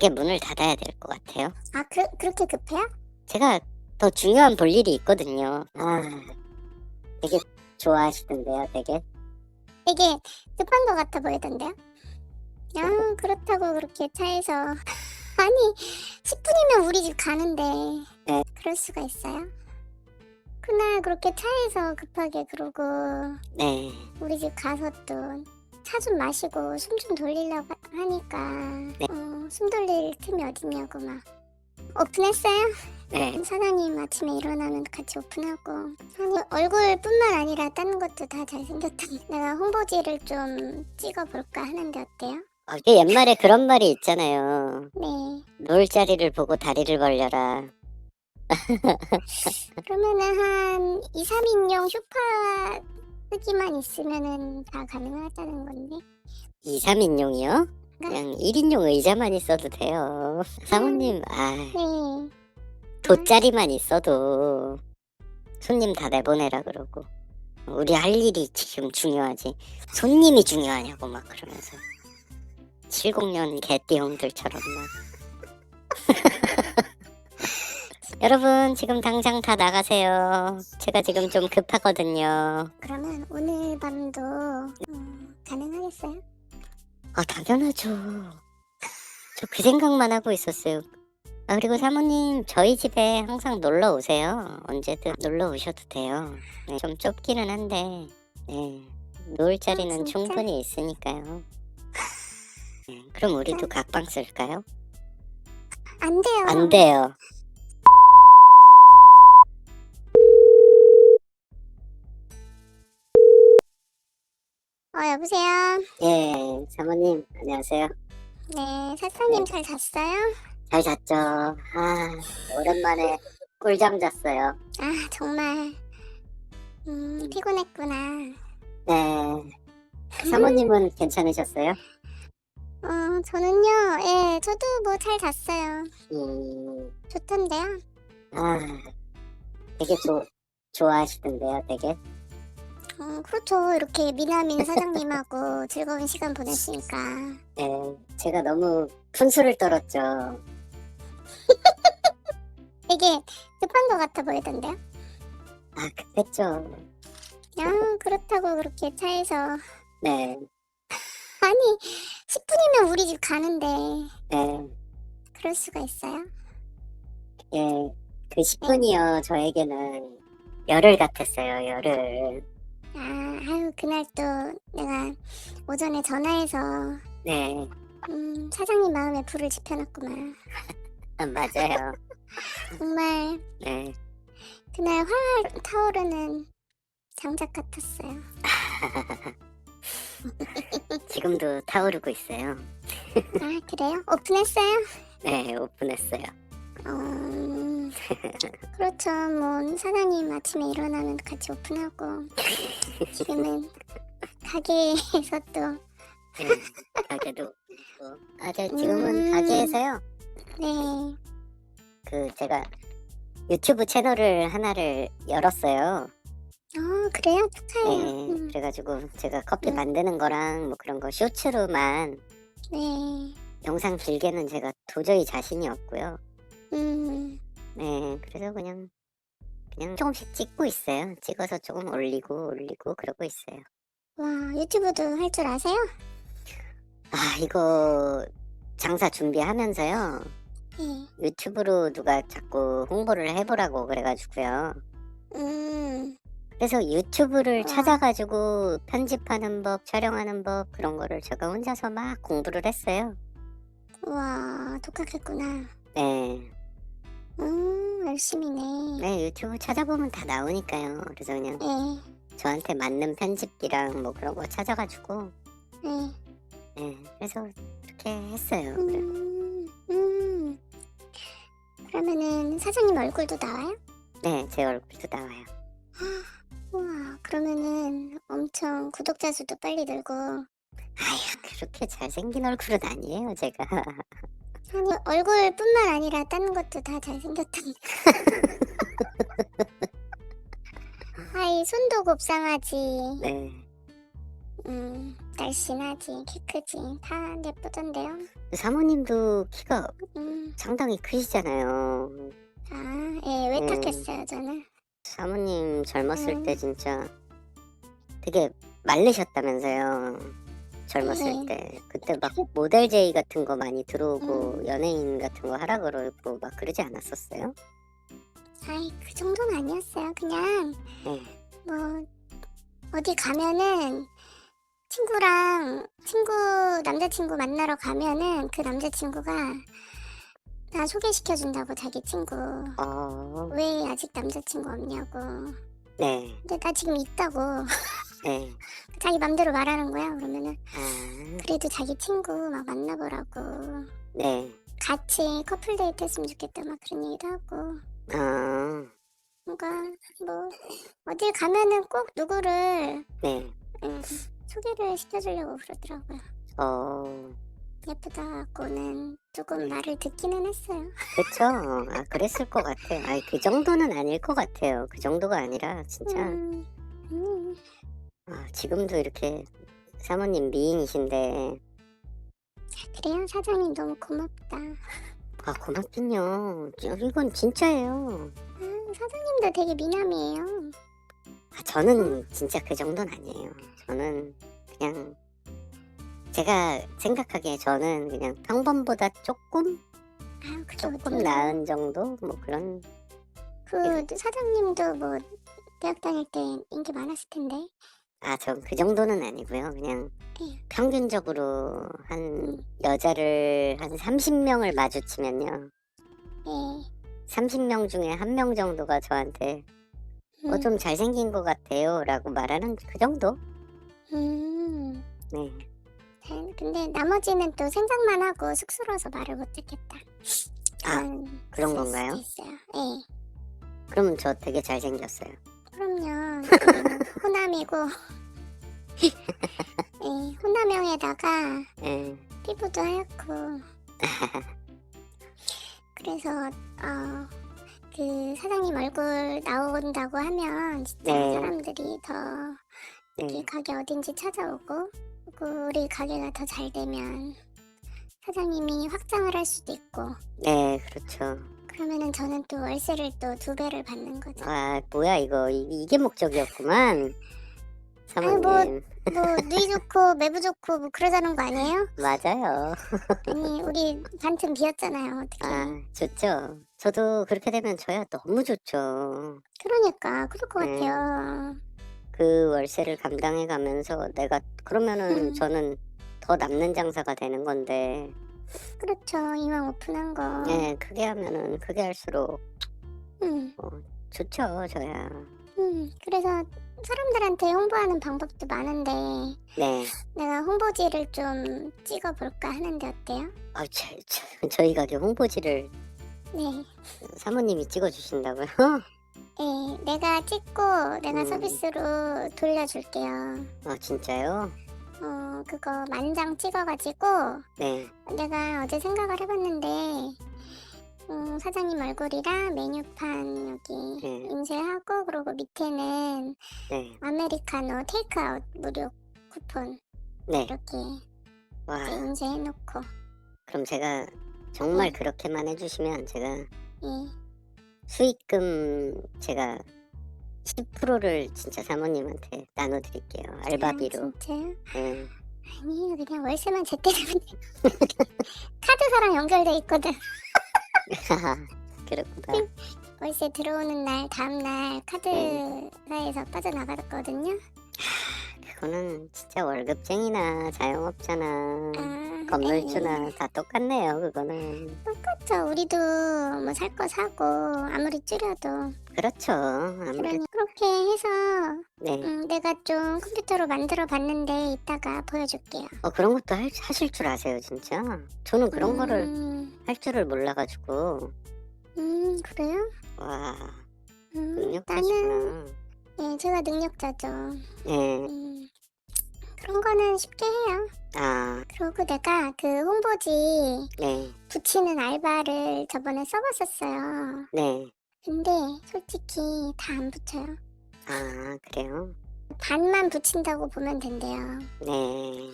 가게 문을 닫아야 될 것 같아요. 아, 그, 그렇게 급해요? 제가 더 중요한 볼 일이 있거든요. 아, 되게 좋아하시던데요, 되게. 되게 급한 것 같아 보이던데요? 아, 그렇다고 그렇게 차에서. 아니, 10분이면 우리 집 가는데. 네. 그럴 수가 있어요? 그날 그렇게 차에서 급하게 그러고, 네. 우리 집 가서 또 차 좀 마시고 숨 좀 돌리려고 하- 하니까, 네. 어, 숨 돌릴 틈이 어딨냐고 막. 오픈했어요? 네. 사장님 아침에 일어나면 같이 오픈하고 아니 얼굴뿐만 아니라 다른 것도 다 잘생겼다니 내가 홍보지를 좀 찍어볼까 하는데 어때요? 어, 이게 옛말에 그런 말이 있잖아요. 네 놀 자리를 보고 다리를 벌려라. 그러면은 한 2, 3인용 쇼파 크기만 있으면은 다 가능하다는 건데 2, 3인용이요? 그냥 1인용 의자만 있어도 돼요. 사모님, 아, 네 돗자리만 있어도 손님 다 내보내라 그러고. 우리 할 일이 지금 중요하지. 손님이 중요하냐고 막 그러면서. 70년 개띠 형들처럼 막. 여러분, 지금 당장 다 나가세요. 제가 지금 좀 급하거든요. 그러면 오늘 밤도 음, 가능하겠어요? 아, 당연하죠. 저 그 생각만 하고 있었어요. 아, 그리고 사모님, 저희 집에 항상 놀러 오세요. 언제든 놀러 오셔도 돼요. 네, 좀 좁기는 한데, 네. 놓을 자리는 진짜? 충분히 있으니까요. 네, 그럼 우리도 각방 쓸까요? 안 돼요 안 돼요. 어 여보세요 예, 사모님, 안녕하세요. 네 사장님 잘 잤어요? 잘 잤죠? 아, 오랜만에 꿀잠 잤어요. 아 정말 음 피곤했구나 네. 사모님은 괜찮으셨어요? 어, 저는요, 예, 저도 뭐 잘 잤어요. 음, 좋던데요? 아, 되게 좋 좋아하시던데요, 되게. 어, 그렇죠. 이렇게 미나민 사장님하고 즐거운 시간 보냈으니까. 네, 제가 너무 푼수를 떨었죠. 되게 급한 것 같아 보이던데요? 아, 급했죠. 아, 그렇다고 그렇게 차에서. 네, 아니, 10분이면 우리 집 가는데. 네, 그럴 수가 있어요? 예, 그 10분이요, 저에게는 열흘 같았어요, 열흘. 아, 아유, 그날 또 내가 오전에 전화해서, 네, 음, 사장님 마음에 불을 지펴놨구만. 아, 맞아요. 정말, 네, 그날 활활 타오르는 장작 같았어요. 지금도 타오르고 있어요. 아 그래요? 오픈했어요? 네, 오픈했어요. 어... 그렇죠. 뭐 사장님 아침에 일어나면 같이 오픈하고 지금은 가게에서 또 네, 가게도 있고. 아, 저 지금은 음. 가게에서요. 네. 그 제가 유튜브 채널을 하나를 열었어요. 어 그래요? 축하해요. 네, 음, 그래가지고 제가 커피 네. 만드는 거랑 뭐 그런 거 쇼츠로만 네. 영상 길게는 제가 도저히 자신이 없고요. 음. 네, 그래서 그냥 그냥 조금씩 찍고 있어요. 찍어서 조금 올리고 올리고 그러고 있어요. 와 유튜브도 할 줄 아세요? 아, 이거 장사 준비하면서요. 네. 유튜브로 누가 자꾸 홍보를 해보라고 그래가지고요. 음. 그래서 유튜브를 와. 찾아가지고 편집하는 법, 촬영하는 법 그런 거를 제가 혼자서 막 공부를 했어요. 와 독학했구나. 네, 음 열심히네. 네 유튜브 찾아보면 다 나오니까요. 그래서 그냥 네. 저한테 맞는 편집기랑 뭐 그런 거 찾아가지고 네. 네, 그래서 그렇게 했어요. 그래. 음. 음. 그러면은 사장님 얼굴도 나와요? 네, 제 얼굴도 나와요. 우와, 그러면은 엄청 구독자 수도 빨리 늘고. 아휴, 그렇게 잘생긴 얼굴은 아니에요, 제가. 아니, 얼굴뿐만 아니라 다른 것도 다 잘생겼다니. 아이, 손도 곱상하지. 네, 음, 날씬하지, 키 크지, 다 예쁘던데요. 사모님도 키가 음, 상당히 크시잖아요. 아, 예, 외탁했어요, 저는. 사모님 젊었을 음. 때 진짜 되게 말르셨다면서요. 젊었을 네. 때. 그때 막 모델 제이 같은 거 많이 들어오고 음. 연예인 같은 거 하라 그러고 막 그러지 않았었어요? 아이, 그 정도는 아니었어요. 그냥, 네. 뭐, 어디 가면은, 친구랑, 친구, 남자친구 만나러 가면은, 그 남자친구가, 나 소개시켜 준다고, 자기 친구. 어, 왜 아직 남자친구 없냐고. 네, 근데 나 지금 있다고. 네. 자기 맘대로 말하는 거야. 그러면은, 아, 그래도 자기 친구 막 만나보라고. 네. 같이 커플 데이트 했으면 좋겠다. 막 그런 얘기도 하고. 아, 뭔가, 뭐, 어딜 가면은 꼭 누구를, 네. 음, 소개를 시켜주려고 그러더라고요. 어, 예쁘다고는 조금 말을 듣기는 했어요. 그쵸. 아, 그랬을 것 같아요. 아이, 그 정도는 아닐 것 같아요. 그 정도가 아니라, 진짜. 음, 음, 아, 지금도 이렇게 사모님 미인이신데, 그래요? 사장님 너무 고맙다. 아, 고맙긴요. 저- 이건 진짜예요. 아, 사장님도 되게 미남이에요. 아, 저는 진짜 그 정도는 아니에요. 저는 그냥, 제가 생각하기에 저는 그냥 평범보다 조금, 아, 그게 조금? 나은 정도? 뭐 그런, 그 사장님도 뭐 대학 다닐 때 인기 많았을 텐데. 아, 전 그 정도는 아니고요. 그냥 예. 평균적으로 한 음. 여자를 한 30명을 마주치면요. 예. 30명 중에 한 명 정도가 저한테 어, 음, 좀 잘생긴 것 같아요. 라고 말하는 그 정도? 음. 네. 잘- 근데 나머지는 또 생각만 하고 쑥스러워서 말을 못 듣겠다. 아, 그런 건가요? 있어요. 예. 그러면 저 되게 잘생겼어요. 그럼요. 호남이고, 예, 호남형에다가 예. 피부도 하얗고, 그래서 어, 그 사장님 얼굴 나온다고 하면 진짜 네. 사람들이 더이 네. 가게 어딘지 찾아오고, 우리 가게가 더 잘 되면 사장님이 확장을 할 수도 있고, 네, 그렇죠. 그러면은 저는 또 월세를 또 두 배를 받는 거죠. 아, 뭐야, 이거. 이, 이게 목적이었구만. 사모님. 뭐- 뭐 누이 좋고 매부 좋고 뭐 그러자는 거 아니에요? 맞아요. 아니 우리 반틈 비었잖아요 어떻게? 아, 좋죠. 저도 그렇게 되면 저야 너무 좋죠. 그러니까 그럴 것 네. 같아요. 그 월세를 감당해 가면서 내가, 그러면은 음. 저는 더 남는 장사가 되는 건데, 그렇죠 이왕 오픈한 거. 예, 크게 하면은 크게 할수록 음, 좋죠, 저야. 음. 그래서 사람들한테 홍보하는 방법도 많은데 네. 내가 홍보지를 좀 찍어볼까 하는데 어때요? 아, 저, 저, 저희 가게 홍보지를 네. 사모님이 찍어주신다고요? 예, 내가 찍고 내가 음. 서비스로 돌려줄게요. 아, 진짜요? 어, 그거 만장 찍어가지고 네. 내가 어제 생각을 해봤는데 음, 사장님 얼굴이랑 메뉴판 여기 네. 인쇄하고 그리고 밑에는 네. 아메리카노 테이크아웃 무료 쿠폰 네. 이렇게 와, 이제 인쇄해놓고 그럼 제가 정말 음. 그렇게만 해주시면 제가 예. 수익금 제가 10%를 진짜 사모님한테 나눠드릴게요. 알바비로. 아, 진짜요? 네. 아니 그냥 월세만 제때 내면 돼. 카드사랑 연결돼 있거든 그렇구나. 월세 들어오는 날 다음 날 카드사에서 빠져나갔거든요 그거는 진짜 월급쟁이나 자영업자나 아, 건물주나 에이. 다 똑같네요. 그거는. 똑같죠. 우리도 뭐 살 거 사고 아무리 줄여도 그렇죠. 아무래도. 그러니 그렇게 해서 네. 음, 내가 좀 컴퓨터로 만들어 봤는데 이따가 보여줄게요. 어, 그런 것도 할- 하실 줄 아세요, 진짜? 저는 그런 거를 음, 할 줄을 몰라가지고. 음 그래요? 와, 음, 나는 능력자시구나. 예 제가 능력자죠. 네. 음, 그런 거는 쉽게 해요. 아, 그리고 내가 그 홍보지 네. 붙이는 알바를 저번에 써봤었어요. 네. 근데 솔직히 다 안 붙여요. 아, 그래요? 반만 붙인다고 보면 된대요. 네.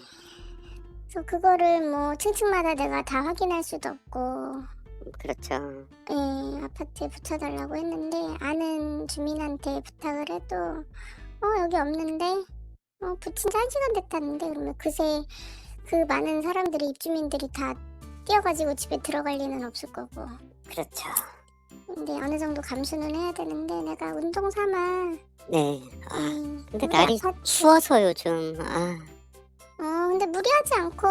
그래서 그거를 뭐 층층마다 내가 다 확인할 수도 없고 그렇죠. 예, 아파트에 붙여달라고 했는데 아는 주민한테 부탁을 해도 어 여기 없는데? 어 붙인 지 한 시간 됐다는데? 그러면 그새 그 많은 사람들이 입주민들이 다 뛰어가지고 집에 들어갈 리는 없을 거고. 그렇죠. 근데 어느 정도 감수는 해야 되는데 내가 운동 삼아. 네. 아, 음, 근데 우리 날이 아파트- 추워서 요즘 아, 어 근데 무리하지 않고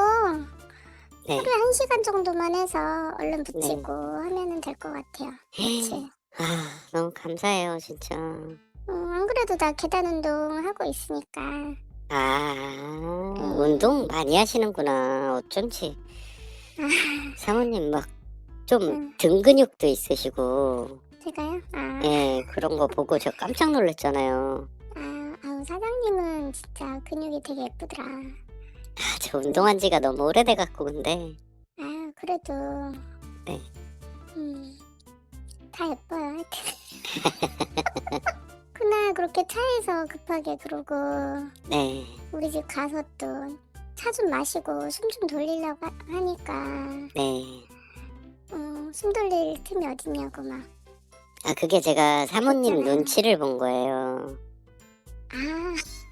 네. 하루에 한 시간 정도만 해서 얼른 붙이고 하면은 될 것 같아요 그치? 아, 너무 감사해요, 진짜. 어, 안 그래도 나 계단 운동 하고 있으니까 아, 음. 운동 많이 하시는구나. 어쩐지. 사모님 막좀 음. 등 근육도 있으시고, 제가요? 아, 예, 그런 거 보고 저 깜짝 놀랐잖아요. 아, 아우 사장님은 진짜 근육이 되게 예쁘더라. 아, 저 운동한 지가 너무 오래돼갖고, 근데. 아, 그래도 네. 음, 다 예뻐요. 하여튼. 그날 그렇게 차에서 급하게 그러고 네. 우리 집 가서 또 차 좀 마시고 숨 좀 돌리려고 하- 하니까 네. 어, 숨 돌릴 틈이 어딨냐고 막. 아, 그게 제가 사모님 그렇잖아요. 눈치를 본 거예요.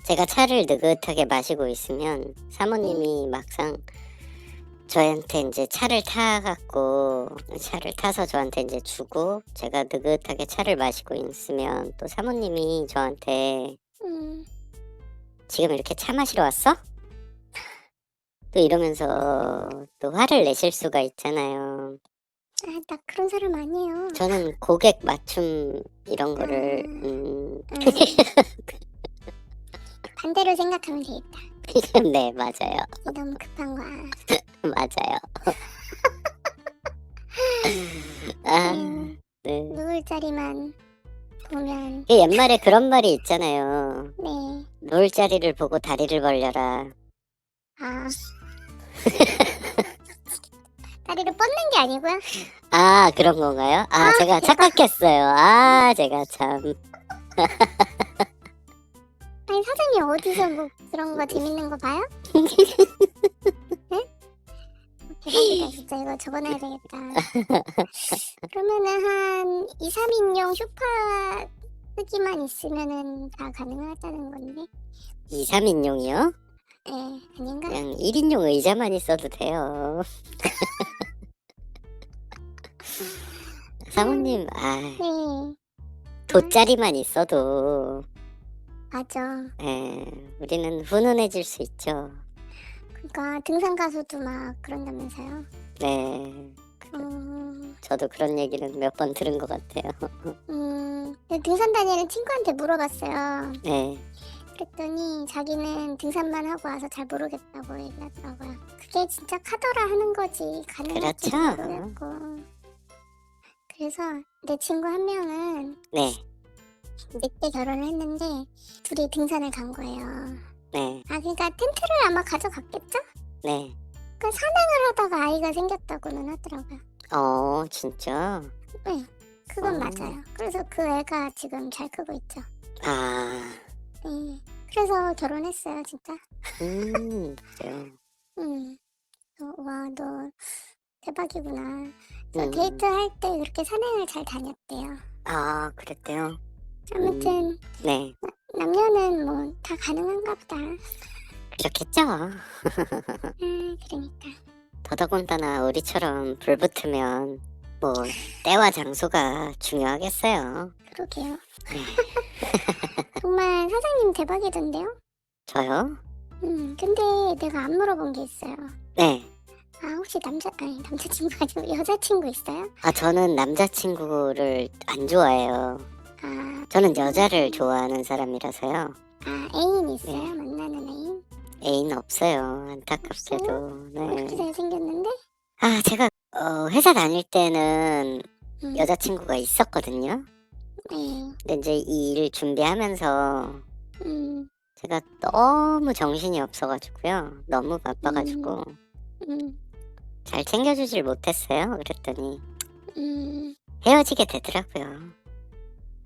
아, 제가 차를 느긋하게 마시고 있으면 사모님이 막상 저한테 이제 차를 타갖고 차를 타서 저한테 이제 주고 제가 느긋하게 차를 마시고 있으면 또 사모님이 저한테 음, 지금 이렇게 차 마시러 왔어? 또 이러면서 또 화를 내실 수가 있잖아요. 아, 나 그런 사람 아니에요. 저는 고객 맞춤 이런 거를 음. 음, 음. 반대로 생각하면 되겠다. 네 맞아요 너무 급한 거야. 맞아요. 아, 음, 네. 누울 자리만 보면 그 옛말에 그런 말이 있잖아요. 네. 놓을 자리를 보고 다리를 벌려라. 아. 다리를 뻗는 게 아니고요. 아, 그런 건가요? 아, 제가 착각했어요. 아, 제가 참. 어디서 뭐 그런 거 재밌는 거 봐요? 네? 대박이다 진짜 이거 적어놔야 되겠다. 그러면은 한 2, 3인용 쇼파 쓰기만 있으면은 다 가능하다는 건데. 2, 3인용이요? 예, 아닌가? 그냥 1인용 의자만 있어도 돼요. 사모님, 아, 네, 돗자리만 있어도, 맞아. 예, 우리는 훈훈해질 수 있죠. 그러니까 등산 가서도 막 그런다면서요. 네, 음, 저도 그런 얘기는 몇 번 들은 것 같아요. 음, 등산 다니는 친구한테 물어봤어요. 네, 그랬더니 자기는 등산만 하고 와서 잘 모르겠다고 얘기하더라고요. 그게 진짜 카더라 하는 거지. 가능할지 그렇죠. 모르겠고. 그래서 내 친구 한 명은 네, 늦게 결혼을 했는데 둘이 등산을 간 거예요. 네, 아 그러니까 텐트를 아마 가져갔겠죠? 네. 그러니까 산행을 하다가 아이가 생겼다고는 하더라고요. 어, 진짜? 네, 그건 어. 맞아요. 그래서 그 애가 지금 잘 크고 있죠. 아, 네, 그래서 결혼했어요, 진짜. 음, 그래요. 음, 어, 와, 너 대박이구나. 그래서 음. 데이트 할 때 그렇게 산행을 잘 다녔대요. 아, 그랬대요? 아무튼 네, 남녀는 뭐 다 가능한가 보다. 그렇겠죠. 아, 그러니까. 더더군다나 우리처럼 불 붙으면 뭐 때와 장소가 중요하겠어요. 그러게요. 네. 정말 사장님 대박이던데요? 저요? 음, 근데 내가 안 물어본 게 있어요. 네. 아, 혹시 남자, 아니, 남자친구 아니고 여자친구 있어요? 아, 저는 남자친구를 안 좋아해요. 아, 저는 여자를 좋아하는 사람이라서요. 아, 애인 있어요? 네. 만나는 애인? 애인 없어요. 안타깝게도. 어, 이렇게 네. 잘생겼는데? 아, 제가 어, 회사 다닐 때는 음, 여자친구가 있었거든요. 네. 근데 이제 이일 준비하면서 음, 제가 너무 정신이 없어가지고요. 너무 바빠가지고 음, 잘 챙겨주질 못했어요. 그랬더니 음. 헤어지게 되더라고요.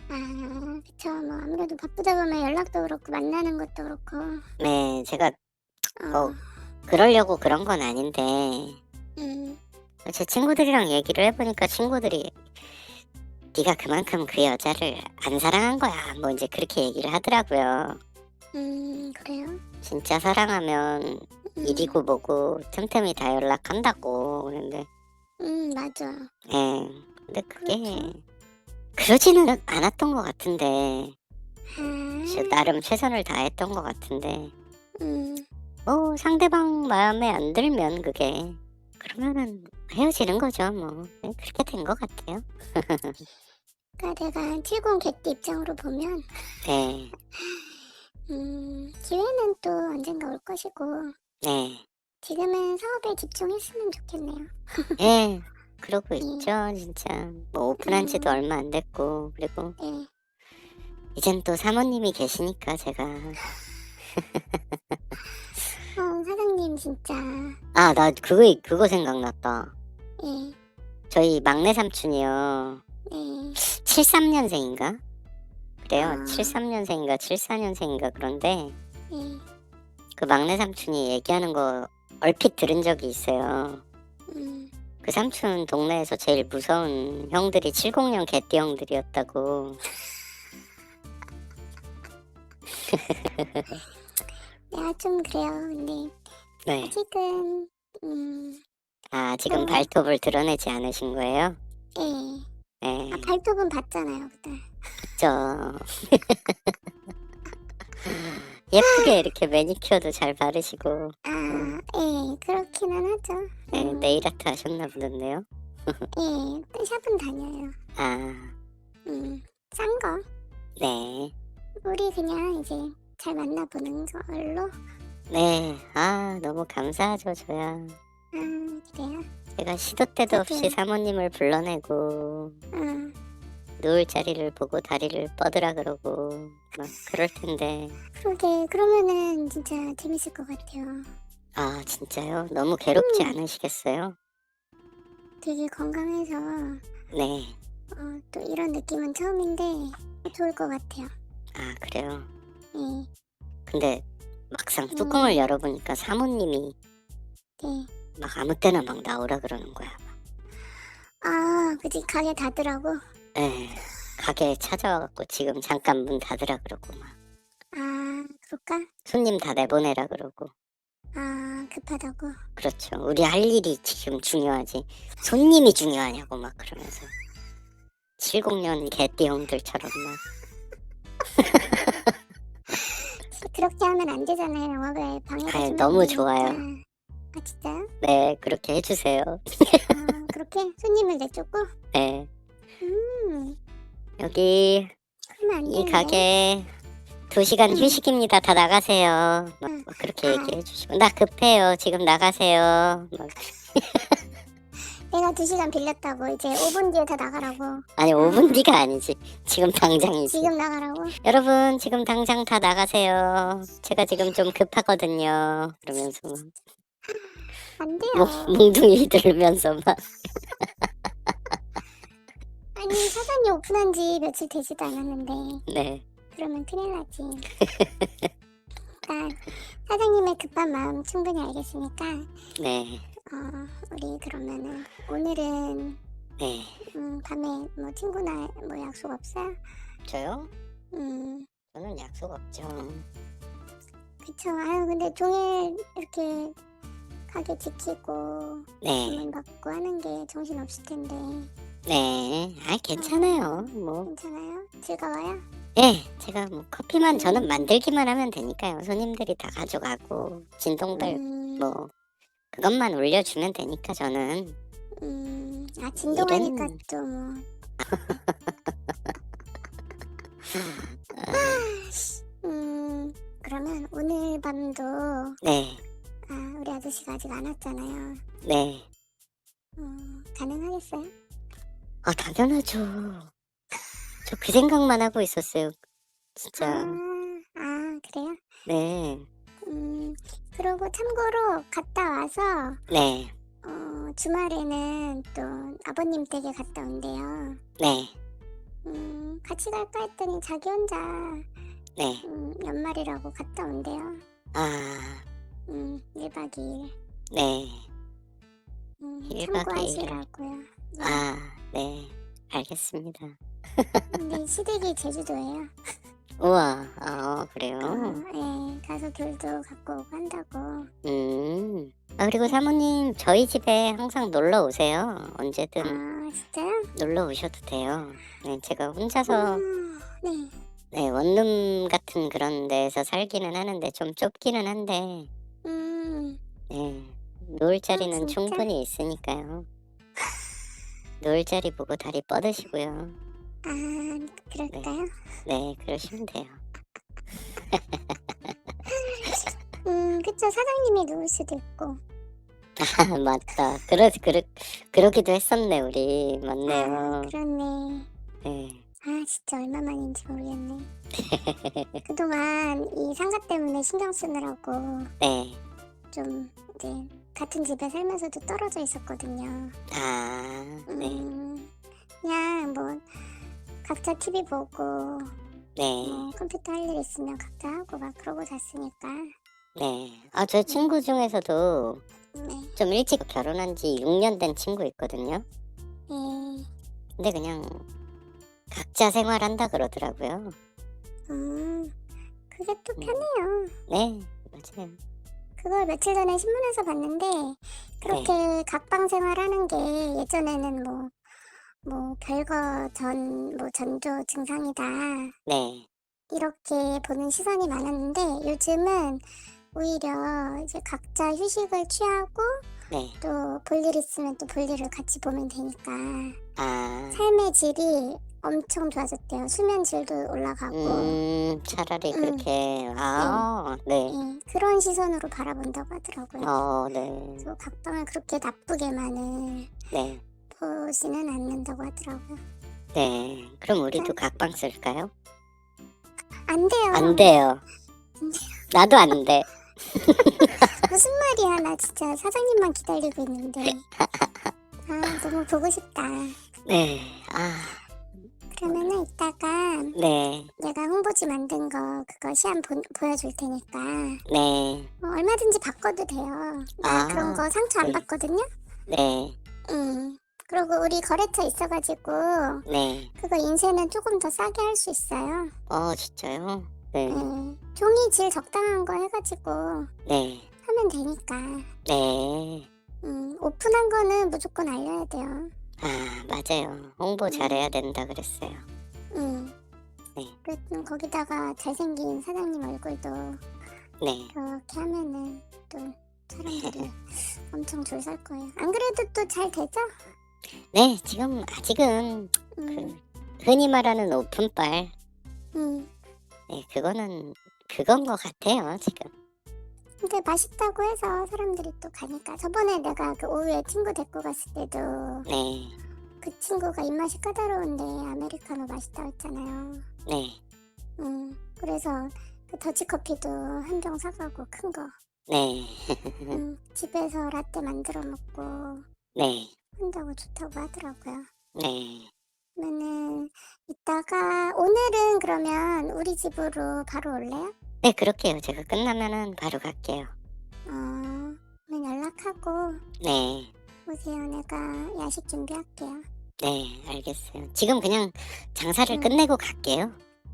아, 그쵸. 뭐 아무래도 바쁘다 보면 연락도 그렇고 만나는 것도 그렇고. 네, 제가 어. 어. 그러려고 그런 건 아닌데 음. 제 친구들이랑 얘기를 해보니까 친구들이 네가 그만큼 그 여자를 안 사랑한 거야. 뭐 이제 그렇게 얘기를 하더라고요. 음, 그래요? 진짜 사랑하면 음. 일이고 뭐고 틈틈이 다 연락한다고 그런데 음, 맞아. 예 근데 그게 그렇죠. 그러지는 않았던 것 같은데. 아. 저 나름 최선을 다했던 것 같은데. 음. 뭐 상대방 마음에 안 들면 그게 그러면은 헤어지는 거죠 뭐. 예, 그렇게 된 것 같아요. 그러니까 내가 70 개띠 입장으로 보면 네, 음, 기회는 또 언젠가 올 것이고 네, 지금은 사업에 집중했으면 좋겠네요. 예, 그러고 음. 있죠 진짜 뭐 오픈한 지도 음. 얼마 안 됐고 그리고 네. 이젠 또 사모님이 계시니까 제가 어, 사장님 진짜 아 나 그거 그거 생각났다 예. 저희 막내 삼촌이요. 네. 73년생인가? 그래요. 아. 73년생인가 74년생인가 그런데 예. 그 막내 삼촌이 얘기하는 거 얼핏 들은 적이 있어요. 음. 그 삼촌 동네에서 제일 무서운 형들이 70년 개띠 형들이었다고. 내가 좀 그래요. 근데 네. 아직은 음, 아 지금 어. 발톱을 드러내지 않으신 거예요? 예. 네. 아, 발톱은 봤잖아요, 그때. 그죠. 예쁘게 이렇게 매니큐어도 잘 바르시고 아, 예, 그렇기는 하죠. 네, 음, 네일 아트 하셨나 보던데요. 예, 샵은 다녀요. 아, 음, 싼 거. 네. 우리 그냥 이제 잘 만나보는 걸로. 네, 아, 너무 감사하죠, 저야. 아, 그래요? 제가 시도 때도 없이. 사모님을 불러내고, 응. 누울 자리를 보고 다리를 뻗으라 그러고, 막 그럴 텐데. 그러게, 그러면은 진짜 재밌을 것 같아요. 아, 진짜요? 너무 괴롭지 음. 않으시겠어요? 되게 건강해서, 네. 어, 또 이런 느낌은 처음인데, 좋을 것 같아요. 아, 그래요. 예, 근데 막상 음. 뚜껑을 열어보니까 사모님이 네. 막 아무 때나 막 나오라 그러는 거야. 아, 그지, 가게 닫으라고? 네. 가게에 찾아와갖고 지금 잠깐 문 닫으라 그러고 막. 아, 그럴까? 손님 다 내보내라 그러고. 아, 급하다고? 그렇죠. 우리 할 일이 지금 중요하지. 손님이 중요하냐고 막 그러면서. 70년 개띠 형들처럼 막. 그렇게 하면 안 되잖아요, 영업에 방해가 아유, 좀 너무 되니까. 좋아요. 아, 진짜요? 네, 그렇게 해주세요. 아, 그렇게 손님을 내쫓고? 네. 음, 여기 그러면 안 이 되는데. 가게 2시간 음. 휴식입니다. 다 나가세요. 막, 음. 막 그렇게 아. 얘기해 주시고. 나 급해요. 지금 나가세요. 막. 내가 두 시간 빌렸다고 이제 5분 뒤에 다 나가라고. 아니, 5분 뒤가 아니지. 지금 당장이지. 지금 나가라고. 여러분, 지금 당장 다 나가세요. 제가 지금 좀 급하거든요. 그러면서 막. 안 돼요. 뭐, 뭉둥이 들면서 막. 아니 사장님 오픈한 지 며칠 되지도 않았는데 네. 그러면 큰일 나지. 일단 사장님의 급한 마음 충분히 알겠으니까 네. 어, 우리 그러면은 오늘은 네. 음, 밤에 뭐 친구나 뭐 약속 없어요? 저요? 음, 저는 약속 없죠. 그쵸. 아유 근데 종일 이렇게 가게 지키고 네. 주문 받고 하는 게 정신 없을 텐데 네. 아, 괜찮아요. 뭐. 괜찮아요? 즐거워요? 예, 제가 뭐 커피만 저는 만들기만 하면 되니까요. 손님들이 다 가져가고 진동벨 음, 뭐 그것만 올려주면 되니까 저는 음, 아 진동하니까 일은- 또 뭐. 음, 그러면 오늘 밤도 네, 아, 우리 아저씨가 아직 안 왔잖아요. 네. 어, 가능하겠어요? 아 당연하죠. 저 그 생각만 하고 있었어요. 진짜. 아, 아, 그래요? 네, 음, 그러고 참고로 갔다 와서 네, 어, 주말에는 또 아버님 댁에 갔다 온대요. 네. 음, 같이 갈까 했더니 자기 혼자 네. 음, 연말이라고 갔다 온대요. 아, 음, 1박 2일. 네. 음, 1박 2일. 참고하시라고요. 네. 아, 네. 알겠습니다. 근데 시댁이 제주도예요. 우와, 아, 그래요? 어, 예, 가서 귤도 갖고 오고 한다고. 음. 아, 그리고 사모님, 저희 집에 항상 놀러 오세요. 언제든 아, 진짜요? 놀러 오셔도 돼요. 네, 제가 혼자서, 음, 네. 네, 원룸 같은 그런 데서 살기는 하는데 좀 좁기는 한데, 음, 네, 놓을 자리는 진짜? 충분히 있으니까요. 놓을 자리 보고 다리 뻗으시고요. 아, 그럴까요? 네, 그러시면 돼요. 음, 그쵸. 사장님이 누울 수도 있고. 아, 맞다. 그러, 그러, 그러기도 했었네, 우리. 아, 맞네요. 그렇네. 네. 아, 진짜 얼마만인지 모르겠네. 그동안 이 상가 때문에 신경 쓰느라고 네. 좀 이제 같은 집에 살면서도 떨어져 있었거든요. 아, 네. 음, 그냥 뭐 각자 TV 보고 네. 뭐 컴퓨터 할 일 있으면 각자 하고 막 그러고 잤으니까. 네. 아, 저 친구 중에서도 네. 좀 일찍 결혼한 지 6년 된 친구 있거든요. 예. 근데 그냥 각자 생활한다 그러더라고요. 음, 그게 또 음. 편해요. 네, 맞아요. 그걸 며칠 전에 신문에서 봤는데 그렇게 네. 각방 생활하는 게 예전에는 뭐 뭐 별거 전 뭐 전조 증상이다 네. 이렇게 보는 시선이 많았는데 요즘은 오히려 이제 각자 휴식을 취하고 네. 또 볼 일 있으면 또 볼 일을 같이 보면 되니까 아, 삶의 질이 엄청 좋아졌대요. 수면 질도 올라가고 음, 차라리 음. 그렇게, 아, 네. 예, 그런 시선으로 바라본다고 하더라고요. 어, 네. 그래서 각방을 그렇게 나쁘게만을 네. 보지는 않는다고 하더라고요. 네. 그럼 우리도 각방 쓸까요? 안 돼요. 안 돼요. 나도 안 돼. 무슨 말이야. 나 진짜 사장님만 기다리고 있는데. 아, 너무 보고 싶다. 네. 아, 그러면은 이따가 네. 내가 홍보지 만든 거 그거 시안 보, 보여줄 테니까 네. 뭐 얼마든지 바꿔도 돼요. 나 아, 그런 거 상처 안 네. 받거든요. 네. 응. 그리고 우리 거래처 있어가지고 네. 그거 인쇄는 조금 더 싸게 할 수 있어요. 어, 진짜요? 네. 네. 종이 질 적당한 거 해가지고 네. 하면 되니까. 네. 음, 오픈한 거는 무조건 알려야 돼요. 아, 맞아요. 홍보 잘해야 된다 그랬어요. 응. 네. 그랬더니 거기다가 잘생긴 사장님 얼굴도 네. 이렇게 하면은 또 사람들이 엄청 줄 설 거예요. 안 그래도 또 잘 되죠? 네, 지금 아직은 음, 그 흔히 말하는 오픈빨. 음. 네, 그거는 그건 것 같아요, 지금. 근데 맛있다고 해서 사람들이 또 가니까 저번에 내가 그 오후에 친구 데리고 갔을 때도 네. 그 친구가 입맛이 까다로운데 아메리카노 맛있다고 했잖아요. 네. 음, 그래서 그 더치커피도 한 병 사가고 큰 거. 네. 음, 집에서 라떼 만들어 먹고 네. 한다고 좋다고 하더라고요. 네. 그러면은 이따가 오늘은 그러면 우리 집으로 바로 올래요? 네, 그렇게요. 제가 끝나면은 바로 갈게요. 어, 그러면 연락하고 네. 오세요. 내가 야식 준비할게요. 네, 알겠어요. 지금 그냥 장사를 음. 끝내고 갈게요.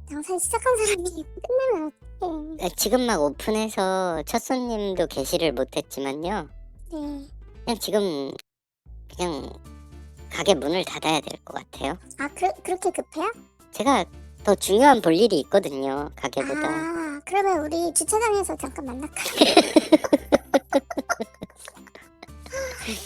장사 시작한 사람이 끝내면 어떡해. 네, 지금 막 오픈해서 첫 손님도 게시를 못했지만요. 네. 그냥 지금 그냥 가게 문을 닫아야 될 것 같아요. 아, 그, 그렇게 급해요? 제가 더 중요한 볼 일이 있거든요. 가게보다. 아, 그러면 우리 주차장에서 잠깐 만날까요?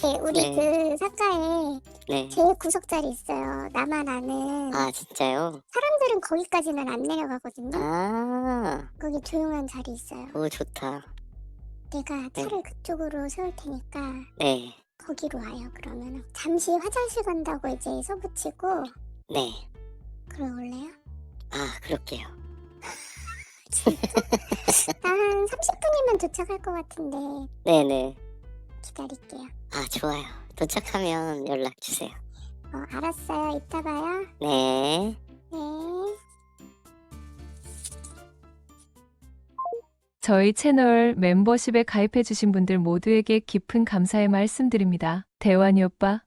네, 우리 네. 그 사가에 네. 제일 구석 자리 있어요. 나만 아는. 아, 진짜요? 사람들은 거기까지는 안 내려가거든요. 아, 거기 조용한 자리 있어요. 오, 좋다. 내가 네. 차를 그쪽으로 세울 테니까 네. 거기로 와요. 그러면 잠시 화장실 간다고 이제 서붙이고 네. 그러올래요? 아, 그럴게요. 한 30분이면 도착할 것 같은데 네네. 기다릴게요. 아, 좋아요. 도착하면 연락 주세요. 어, 알았어요. 이따 봐요. 네. 네. 저희 채널 멤버십에 가입해주신 분들 모두에게 깊은 감사의 말씀드립니다. 대환이 오빠,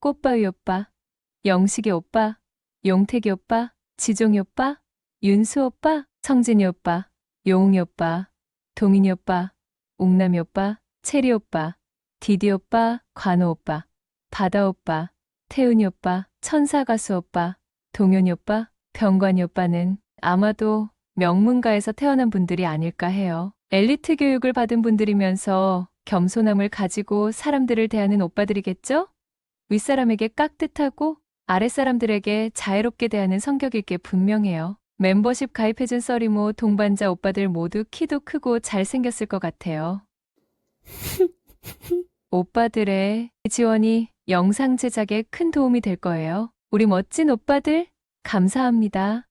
꽃바위 오빠, 영식이 오빠, 용택이 오빠, 지종이 오빠, 윤수 오빠, 성진이 오빠, 용웅이 오빠, 동인이 오빠, 옥남이 오빠, 체리 오빠, 디디 오빠, 관호 오빠, 바다 오빠, 태훈이 오빠, 천사 가수 오빠, 동현이 오빠, 병관이 오빠는 아마도 명문가에서 태어난 분들이 아닐까 해요. 엘리트 교육을 받은 분들이면서 겸손함을 가지고 사람들을 대하는 오빠들이겠죠? 윗사람에게 깍듯하고 아랫사람들에게 자애롭게 대하는 성격일 게 분명해요. 멤버십 가입해준 써리모 동반자 오빠들 모두 키도 크고 잘생겼을 것 같아요. 오빠들의 지원이 영상 제작에 큰 도움이 될 거예요. 우리 멋진 오빠들, 감사합니다.